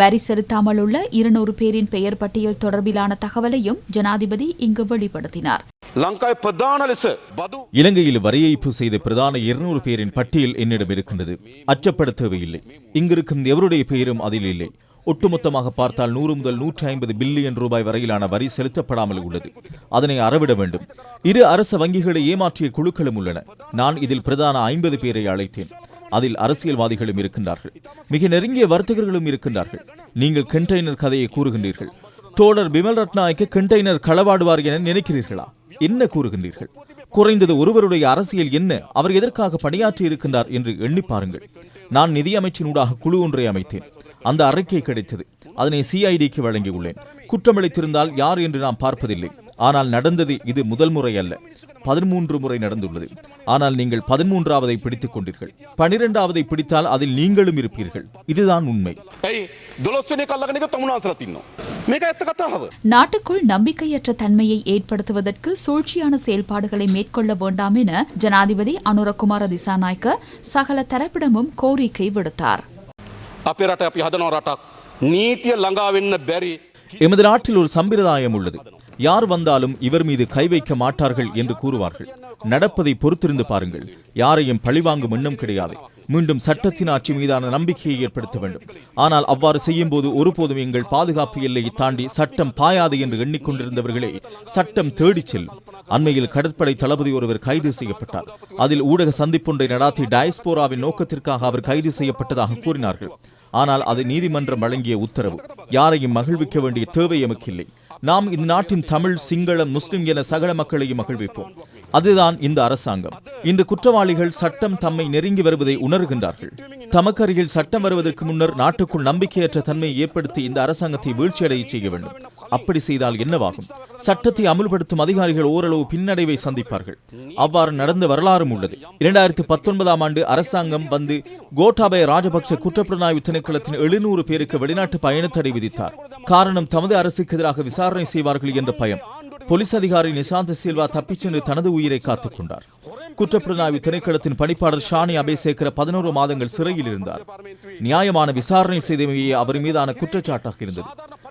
வரி செலுத்தாமல் உள்ள இருநூறு பேரின் பெயர் பட்டியல் தொடர்பிலான தகவலையும் ஜனாதிபதி இங்கு வெளிப்படுத்தினார். இலங்கையில் வரி ஏய்ப்பு செய்த பிரதான இருநூறு பேரின் பட்டியல் என்னிடம் இருக்கின்றது. அச்சப்பட தேவையில்லை இங்கிருக்கும் எவருடைய பெயரும் அதில் இல்லை. ஒட்டுமொத்தமாக பார்த்தால் நூறு முதல் நூற்றி ஐம்பது பில்லியன் ரூபாய் வரையிலான வரி செலுத்தப்படாமல் உள்ளது. அதனை அறவிட வேண்டும். இரு அரச வங்கிகளை ஏமாற்றிய குழுக்களும் உள்ளன. நான் இதில் பிரதான ஐம்பது பேரை அழைத்தேன். அதில் அரசியல்வாதிகளும் இருக்கின்றார்கள். மிக நெருங்கிய வர்த்தகர்களும் இருக்கின்றார்கள். நீங்கள் கண்டெய்னர் கதையை கூறுகின்றீர்கள். தோழர் பிமல் ரத்நாயக்கு கண்டெய்னர் களவாடுவார் என நினைக்கிறீர்களா? என்ன கூறுகின்றீர்கள்? குறைந்தது ஒருவருடைய அரசியல் என்ன? அவர் எதற்காக பணியாற்றி இருக்கின்றார் என்று எண்ணி பாருங்கள். நான் நிதியமைச்சினூடாக குழு ஒன்றை அமைத்தேன். அந்த அறிக்கை கிடைத்தது. அதனை சிஐடிக்கு வழங்கியுள்ளேன். குற்றமளித்திருந்தால் யார் என்று நாம் பார்ப்பதில்லை. ஆனால் நடந்தது இது முதல் முறை அல்ல. பதிமூன்று முறை நடந்துள்ளது. ஆனால் நீங்கள் பதிமூன்றாவதை பிடித்துக் கொண்டீர்கள். பனிரெண்டாவதை பிடித்தால் அதில் நீங்களும் இருப்பீர்கள். இதுதான் உண்மை. நாட்டுக்குள் நம்பிக்கையற்ற தன்மையை ஏற்படுத்துவதற்கு சூழ்ச்சியான செயல்பாடுகளை மேற்கொள்ள வேண்டாம் என ஜனாதிபதி அனுரகுமார திசாநாயக்க சகல தரப்பிடமும் கோரிக்கை விடுத்தார். எமது நாட்டில் ஒரு சம்பிரதாயம் உள்ளது. யார் வந்தாலும் இவர் மீது கை வைக்க மாட்டார்கள் என்று கூறுவார்கள். நடப்பதை பொறுத்திருந்து பாருங்கள். யாரையும் பழிவாங்கும் எண்ணம் கிடையாது. மீண்டும் சட்டத்தின் ஆட்சி மீதான நம்பிக்கையை ஏற்படுத்த வேண்டும். ஆனால் அவ்வாறு செய்யும் போது ஒருபோதும் எங்கள் பாதுகாப்பு எல்லையை தாண்டி சட்டம் பாயாது என்று எண்ணிக்கொண்டிருந்தவர்களே சட்டம் தேடிச் செல்லும். அண்மையில் கடற்படை தளபதி ஒருவர் கைது செய்யப்பட்டார். அதில் ஊடக சந்திப்பொன்றை நடாத்தி டயஸ்போராவின் நோக்கத்திற்காக அவர் கைது செய்யப்பட்டதாக கூறினார்கள். ஆனால் அது நீதிமன்றம் வழங்கிய உத்தரவு. யாரையும் மகிழ்விக்க வேண்டிய தேவை எமக்கில்லை. நாம் இந்த நாட்டின் தமிழ் சிங்களம் முஸ்லிம் என சகல மக்களையும் மகிழ்விப்போம். அதுதான் இந்த அரசாங்கம். இன்று குற்றவாளிகள் சட்டம் தம்மை நெருங்கி வருவதை உணர்கின்றார்கள். தமக்கருகில் சட்டம் வருவதற்கு முன்னர் நாட்டுக்குள் நம்பிக்கையற்ற தன்மையை ஏற்படுத்தி இந்த அரசாங்கத்தை வீழ்ச்சியடைய செய்ய வேண்டும். அப்படி செய்தால் என்னவாகும்? சட்டத்தை அமுல்படுத்தும் அதிகாரிகள் ஓரளவு பின்னடைவை சந்திப்பார்கள். அவ்வாறு நடந்த வரலாறும் உள்ளது. இரண்டாயிரத்தி பத்தொன்பதாம் ஆண்டு அரசாங்கம் வந்து கோட்டாபய ராஜபக்ச குற்றப்புலனாய்வு திணைக்களத்தின் எழுநூறு பேருக்கு வெளிநாட்டு பயணத்தடை விதித்தார். காரணம் தமது அரசுக்கு எதிராக விசாரணை செய்வார்கள் என்ற பயம். போலீஸ் அதிகாரி நிசாந்த சில்வா தப்பிச் சென்று தனது உயிரை காத்துக் கொண்டார். குற்றப்புலனாய்வு திணைக்களத்தின் பணிப்பாளர் ஷானி அபேசேகர பதினோரு மாதங்கள் சிறையில் இருந்தார். நியாயமான விசாரணை செய்தமையே அவர் மீதான குற்றச்சாட்டாக இருந்தது.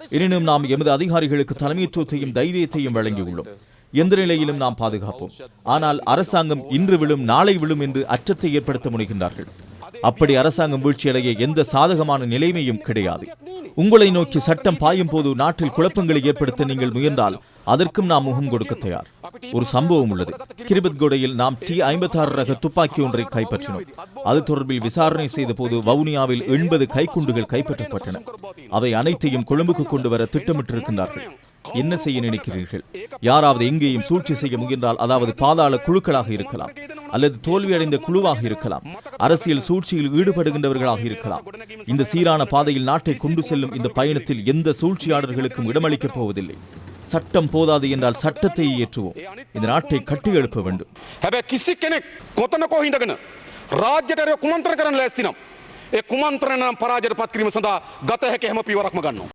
எனினும் நாம் எமது அதிகாரிகளுக்கு தலைமைத்துவத்தையும் தைரியத்தையும் வழங்கியுள்ளோம். எந்த நிலையிலும் நாம் பாதுகாப்போம். ஆனால் அரசாங்கம் இன்று விழும் நாளை விழும் என்று அச்சத்தை ஏற்படுத்த முனைகின்றார்கள். அப்படி அரசாங்கம் வீழ்ச்சியடைய எந்த சாதகமான நிலைமையும் கிடையாது. உங்களை நோக்கி சட்டம் பாயும் போது நாட்டில் குழப்பங்களை ஏற்படுத்த நீங்கள் முயன்றால் அதற்கும் நாம் முகம் கொடுக்க தயார். ஒரு சம்பவம் உள்ளது. கிரிபத்கோடையில் நாம் டி ஐம்பத்தி ஆறு ரக துப்பாக்கி ஒன்றை கைப்பற்றினோம். அது தொடர்பில் விசாரணை செய்த போது வவுனியாவில் எண்பது கைக்குண்டுகள் கைப்பற்றப்பட்டன. அவை அனைத்தையும் கொழும்புக்கு கொண்டு வர திட்டமிட்டிருக்கின்றார்கள். என்ன செய்ய நினைக்கிறீர்கள் யாராவது எங்கேயும் சூழ்ச்சி செய்ய முயன்றால் அதாவது பாதாள குழுக்களாக இருக்கலாம் அல்லது தோல்வியடைந்த குழுவாக இருக்கலாம் அரசியல் சூழ்ச்சியில் ஈடுபடுகின்றவர்களாக இருக்கலாம் இந்த சீரான பாதையில் நாட்டை கொண்டு செல்லும் இந்த பயணத்தில் எந்த சூழ்ச்சியாளர்களுக்கும் இடமளிக்கப் போவதில்லை சட்டம் போதாது என்றால் சட்டத்தை இயற்றுவோம் இந்த நாட்டை கட்டி எழுப்ப வேண்டும் හැබැ කිසි කෙනෙක් කොතනකෝ හිඳගෙන රාජ්‍යටරය කුමන්ත්‍ර කරන ලැස්සිනම්. ඒ කුමන්ත්‍රණ නම් පරාජයට පත්කිරීම සඳහා ගත හැකි හැම පිවරක්ම ගන්නවා.